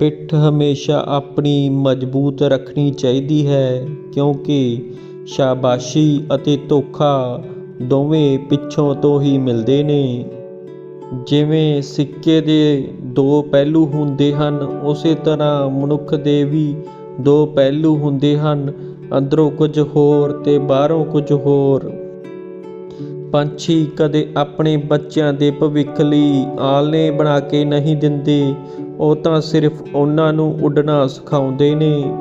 ਪਿੱਠ ਹਮੇਸ਼ਾ ਆਪਣੀ ਮਜ਼ਬੂਤ ਰੱਖਣੀ ਚਾਹੀਦੀ ਹੈ, ਕਿਉਂਕਿ ਸ਼ਾਬਾਸ਼ੀ ਅਤੇ ਧੋਖਾ ਦੋਵੇਂ ਪਿੱਛੋਂ ਤੋਂ ਹੀ ਮਿਲਦੇ ਨੇ। ਜਿਵੇਂ ਸਿੱਕੇ ਦੇ ਦੋ ਪਹਿਲੂ ਹੁੰਦੇ ਹਨ, ਉਸੇ ਤਰ੍ਹਾਂ ਮਨੁੱਖ ਦੇ ਵੀ ਦੋ ਪਹਿਲੂ ਹੁੰਦੇ ਹਨ, ਅੰਦਰੋਂ ਕੁਝ ਹੋਰ ਤੇ ਬਾਹਰੋਂ ਕੁਝ ਹੋਰ। ਪੰਛੀ ਕਦੇ ਆਪਣੇ ਬੱਚਿਆਂ ਦੇ ਭਵਿੱਖ ਲਈ ਆਲਣੇ ਬਣਾ ਕੇ ਨਹੀਂ ਦਿੰਦੇ ਉਹ ਤਾਂ ਸਿਰਫ ਉਹਨਾਂ ਨੂੰ ਉੱਡਣਾ ਸਿਖਾਉਂਦੇ ਨੇ।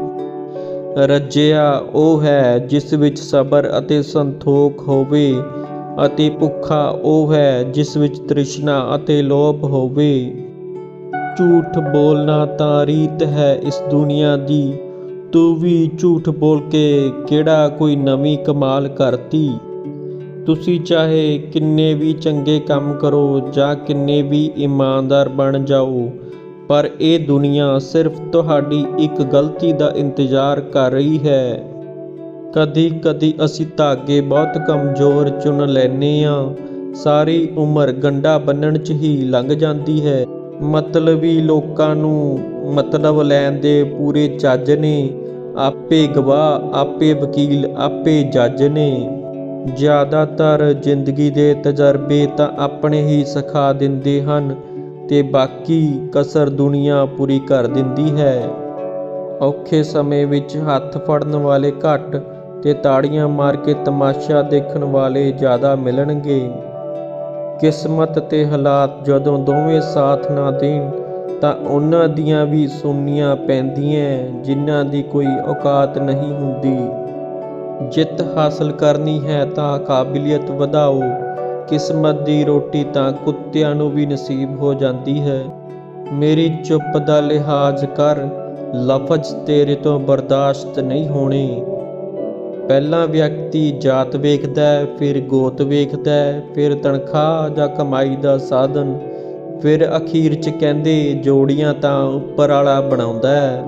ਰੱਜਿਆ ਉਹ ਹੈ ਜਿਸ ਵਿੱਚ ਸਬਰ ਅਤੇ ਸੰਤੋਖ ਹੋਵੇ ਅਤੇ ਭੁੱਖਾ ਉਹ ਹੈ ਜਿਸ ਵਿੱਚ ਤ੍ਰਿਸ਼ਨਾ ਅਤੇ ਲੋਭ ਹੋਵੇ। ਝੂਠ ਬੋਲਣਾ ਤਾਂ ਰੀਤ ਹੈ ਇਸ ਦੁਨੀਆ ਦੀ। ਤੂੰ ਵੀ ਝੂਠ ਬੋਲ ਕੇ ਕਿਹੜਾ ਕੋਈ ਨਵੀਂ ਕਮਾਲ ਕਰਤੀ? ਤੁਸੀਂ ਚਾਹੇ ਕਿੰਨੇ ਵੀ ਚੰਗੇ ਕੰਮ ਕਰੋ ਜਾਂ ਕਿੰਨੇ ਵੀ ਇਮਾਨਦਾਰ ਬਣ ਜਾਓ ਪਰ ਇਹ ਦੁਨੀਆ ਸਿਰਫ ਤੁਹਾਡੀ ਇੱਕ ਗਲਤੀ ਦਾ ਇੰਤਜ਼ਾਰ ਕਰ ਰਹੀ ਹੈ। ਕਦੀ ਕਦੀ ਅਸੀਂ ਧਾਗੇ ਬਹੁਤ ਕਮਜ਼ੋਰ ਚੁਣ ਲੈਨੇ ਆ ਸਾਰੀ ਉਮਰ ਗੰਡਾ ਬੰਨਣ 'ਚ ਹੀ ਲੰਘ ਜਾਂਦੀ ਹੈ। ਮਤਲਬੀ ਲੋਕਾਂ ਨੂੰ ਮਤਲਬ ਲੈਣ ਦੇ ਪੂਰੇ ਚੱਜ ਨੇ। ਆਪੇ ਗਵਾਹ, ਆਪੇ ਵਕੀਲ, ਆਪੇ ਜੱਜ ਨੇ। ਜ਼ਿਆਦਾਤਰ ਜ਼ਿੰਦਗੀ ਦੇ ਤਜਰਬੇ ਤਾਂ ਆਪਣੇ ਹੀ ਸਿਖਾ ਦਿੰਦੇ ਹਨ। ਤੇ ਬਾਕੀ ਕਸਰ ਦੁਨੀਆ ਪੂਰੀ ਕਰ ਦਿੰਦੀ ਹੈ। ਔਖੇ ਸਮੇਂ ਵਿੱਚ ਹੱਥ ਫੜਨ ਵਾਲੇ ਘੱਟ ਤੇ ਤਾੜੀਆਂ ਮਾਰ ਕੇ ਤਮਾਸ਼ਾ ਦੇਖਣ ਵਾਲੇ ਜ਼ਿਆਦਾ ਮਿਲਣਗੇ। ਕਿਸਮਤ ਤੇ ਹਾਲਾਤ ਜਦੋਂ ਦੋਵੇਂ ਸਾਥ ਨਾ ਦੇਣ, ਤਾਂ ਉਹਨਾਂ ਦੀਆਂ ਵੀ ਸੁਣਨੀਆਂ ਪੈਂਦੀਆਂ, ਜਿਨ੍ਹਾਂ ਦੀ ਕੋਈ ਔਕਾਤ ਨਹੀਂ ਹੁੰਦੀ। ਜਿੱਤ ਹਾਸਲ ਕਰਨੀ ਹੈ ਤਾਂ ਕਾਬਲੀਅਤ ਵਧਾਓ। ਕਿਸਮਤ ਦੀ ਰੋਟੀ ਤਾਂ ਕੁੱਤਿਆਂ ਨੂੰ ਵੀ ਨਸੀਬ ਹੋ ਜਾਂਦੀ ਹੈ। ਮੇਰੀ ਚੁੱਪ ਦਾ ਲਿਹਾਜ਼ ਕਰ, ਲਫ਼ਜ਼ ਤੇਰੇ ਤੋਂ ਬਰਦਾਸ਼ਤ ਨਹੀਂ ਹੋਣੇ। ਪਹਿਲਾ ਵਿਅਕਤੀ ਜਾਤ ਵੇਖਦਾ ਹੈ, ਫਿਰ ਗੋਤ ਵੇਖਦਾ ਹੈ, ਫਿਰ ਤਨਖਾਹ ਜਾਂ ਕਮਾਈ ਦਾ ਸਾਧਨ, ਫਿਰ ਅਖੀਰ 'ਚ ਕਹਿੰਦੇ ਜੋੜੀਆਂ ਤਾਂ ਉੱਪਰ ਵਾਲਾ ਬਣਾਉਂਦਾ ਹੈ।